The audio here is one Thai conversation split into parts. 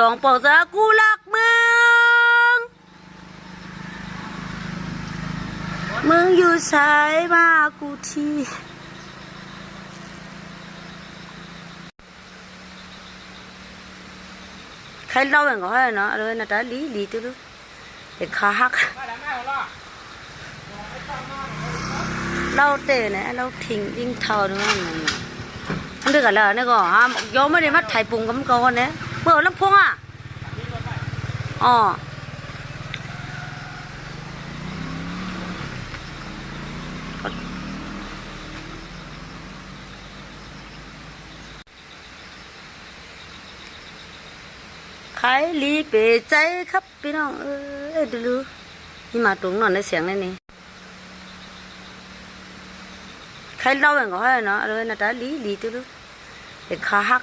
ต้องบอกจะกูรักมึง มึงอยู่สายมากูทีใครเล่าอย่างก็ให้เนาะเลยนะตาลีลีตัวดูเด็กขาหักเล่าเตะเนี่ยเล่าทิ้งยิงเท่าด้วยนั่นมันเดียวกันแล้วนี่ก็ฮะยอมไม่ได้มาถ่ายปุ่งกับมันก่อนเนี่ย เปิดลำโพงอะอ๋อขายลีเปใจครับพี่น้องเอ้ยดูดูนี่มาตรงนอนในเสียงเลยนี่ใครเล่าอย่างก็ให้เนาะเลยนะตาลีลีตัวดูเด็กขาหัก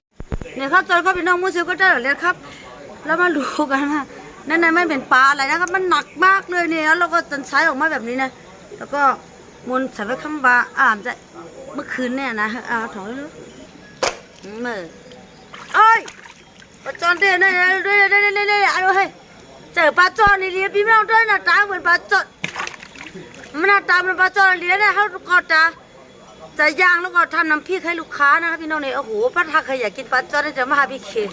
ด้มาถ่ายปุ่งกับมันก่อนเนี่ยเปิดลำโพงอะอ๋อขายลีเปใจครับพี่น้องเอ้ยดูดูนี่มาตอนก็เป็นน้องมูซิลก็ได้หรอเลยครับ แล้วมาดูกันนะนั่นน่ะไม่เป็นปลาอะไรนะครับ มันหนักมากเลยเนี่ยแล้วเราก็จนใช้ออกมาแบบนี้นะแล้วก็มุนใส่ไว้ข้างบาอ่านจะเมื่อคืนเนี่ยนะเอาถองเลยเมื่อเอ้ยปลาจอนเด้เนี่ยเด้เด้เด้เด้เด้เอาเฮ้ยเจอปลาจอนนี่เรียพี่น้องด้วยนะตาเหมือนปลาจอนมันหน้าตามันปลาจอระเลียนะเขาก็จะ จะย่างแล้วก็ทำน้ำพริกให้ลูกค้านะครับพี่น้องเนี่ยโอ้โหป้าถ้าใครอยากกินปลาจอนี่จะมาพี่เขีย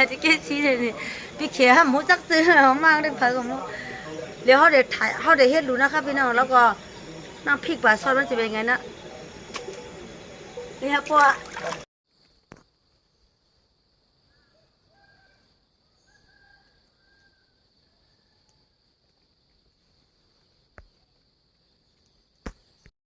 าจะกินชีเลยนี่พี่เขหมูจักซื้อเอามากได้เผยกับมูเดี๋ยวเขาเดี๋ยวถ่ายเขาเดี๋ยวเฮ็ดรู้นะครับพี่น้องแล้วก็น้ำพริกปลาซอนมันจะเป็นไงนะนี่ครับพวก